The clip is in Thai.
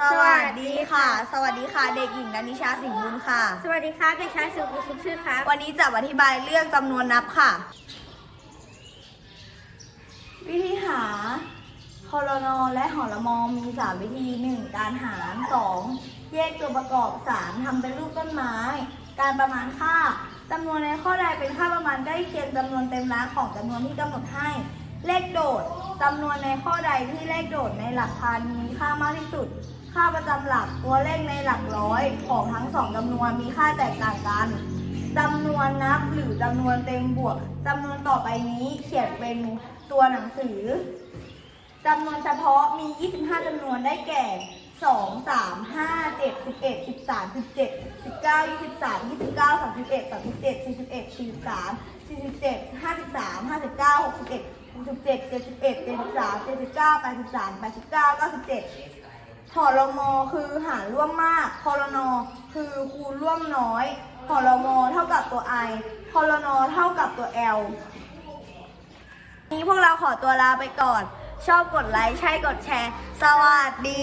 สวัสดีค่ะ สวัสดีค่ะเด็กหญิงนันนิชาสิงห์บุญค่ะ สวัสดีครับเด็กชายสุภสุขชื่อครับวันนี้จะอธิบายเรื่องจำนวนนับค่ะ วิธีหาคอรนอและหอรมอมี3วิธี 1. การหาร 2. แยกตัวประกอบ 3. ทำเป็นรูปต้นไม้ การประมาณค่าจำนวนในข้อใดเป็นค่าประมาณใกล้เคียงจำนวนเต็มล้านของจำนวนที่กำหนดให้ เลขโดดจำนวนในข้อใดที่เลขโดดในหลักพันมีค่ามากที่สุดค่าประจำหลักตัวเลขในหลักร้อยของทั้งสองจำนวนมีค่าแตกต่างกันจำนวนนับหรือจำนวนเต็มบวกจำนวนต่อไปนี้เขียนเป็นตัวหนังสือจำนวนเฉพาะมี 25จำนวนได้แก่ 2 3 5 7 11 13 17 19 23 29 31 37 41 43 47 53 59 61 67 71 73 79 83 89 97 หอรมอคือหารร่วมมากคอรนอคือคูณร่วมน้อยหอรมอเท่ากับตัว i คอรนอเท่ากับตัว l นี้พวกเราขอตัวลาไปก่อน ชอบกดไลค์ ใช่กดแชร์ สวัสดี